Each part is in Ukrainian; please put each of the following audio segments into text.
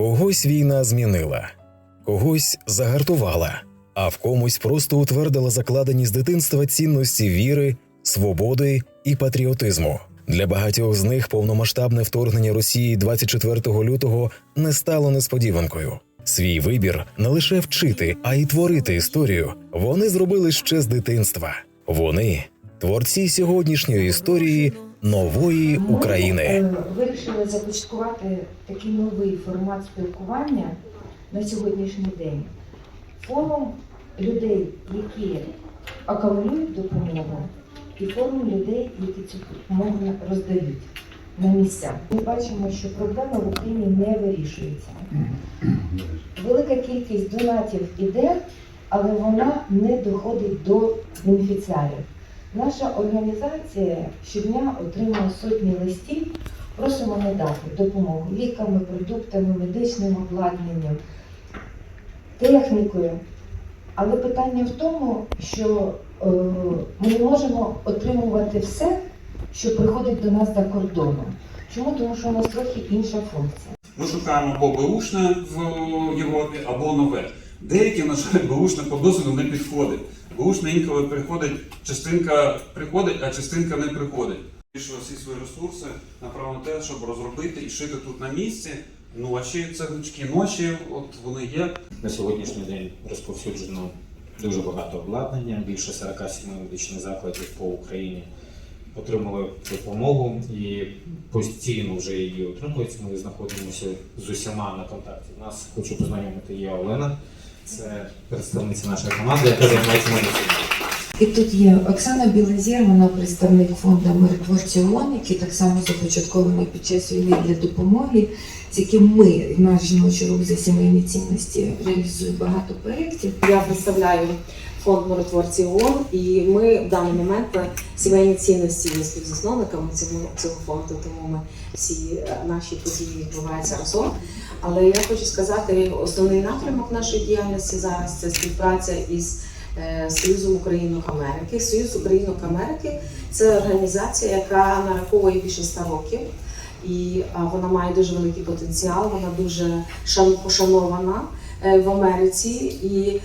Когось війна змінила, когось загартувала, а в комусь просто утвердила закладені з дитинства цінності віри, свободи і патріотизму. Для багатьох з них повномасштабне вторгнення Росії 24 лютого не стало несподіванкою. Свій вибір не лише вчити, а й творити історію. Вони зробили ще з дитинства. Вони творці сьогоднішньої історії нової України. Ми е, вирішили започаткувати такий новий формат спілкування на сьогоднішній день. Форум людей, які акумулюють допомогу, і форум людей, які цю допомогу роздають на місцях. Ми бачимо, що проблема в Україні не вирішується. Велика кількість донатів іде, але вона не доходить до бенефіціарів. Наша організація щодня отримує сотні листів. Просимо надати допомогу ліками, продуктами, медичним обладнанням, технікою. Але питання в тому, що е, ми не можемо отримувати все, що приходить до нас за кордону. Чому? Тому що у нас трохи інша функція. Ми шукаємо або беушне в Європі, або нове. Деякі, на жаль, беушне по досвіду не підходить. Беушне інколи приходить, частинка приходить, а частинка не приходить. Більше всі свої ресурси направимо на те, щоб розробити і шити тут на місці. Ночі, це гнучки ночі, от вони є. На сьогоднішній день розповсюджено дуже багато обладнання, більше 47 медичних закладів по Україні отримали допомогу і постійно вже її отримують. Ми знаходимося з усіма на контакті. Нас хочу познайомити є Олена, це представниця нашої команди, яка займається медициною. І тут є Оксана Білозір, вона представник фонду Миротворці ООН, який так само започаткований під час війни для допомоги, з яким ми, наш жіночий рух за сімейні цінності, реалізує багато проєктів. Я представляю фонд миротворці ООН, і ми в даний момент сімейні цінності є співзасновниками цього, цього фонду, тому ми всі е, наші події відбуваються разом. Але я хочу сказати, основний напрямок нашої діяльності зараз це співпраця із Союзом Українок Америки. Союз Українок Америки це організація, яка нараховує більше ста років. І вона має дуже великий потенціал, вона дуже пошанована е, в Америці, і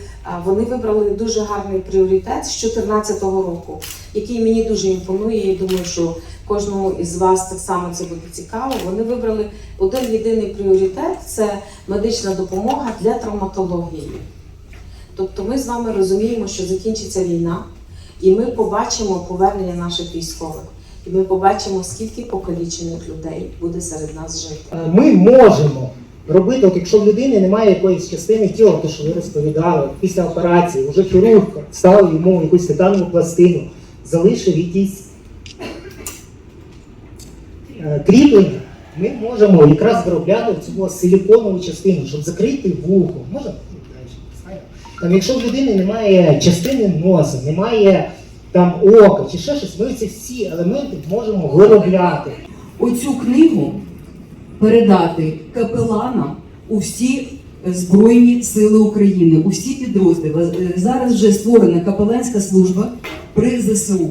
вони вибрали дуже гарний пріоритет з 2014 року, який мені дуже імпонує. Я думаю, що кожному із вас так само це буде цікаво. Вони вибрали один єдиний пріоритет це медична допомога для травматології. Тобто ми з вами розуміємо, що закінчиться війна, і ми побачимо повернення наших військових. І ми побачимо, скільки покалічених людей буде серед нас жити. Е, Ми можемо робити, от якщо в людини немає якоїсь частини тіла, то що ви розповідали, після операції, вже хірург ставив йому якусь титанову пластину, залишив якісь е, кріплення, ми можемо якраз виробляти цю силіконову частину, щоб закрити вухо. Знаєте? Якщо в людини немає частини носа, немає там ока чи ще щось, ми ці всі елементи можемо виробляти. оцю книгу передати капеланам у всі Збройні Сили України, у всі підрозділи. Зараз вже створена капеланська служба при ЗСУ.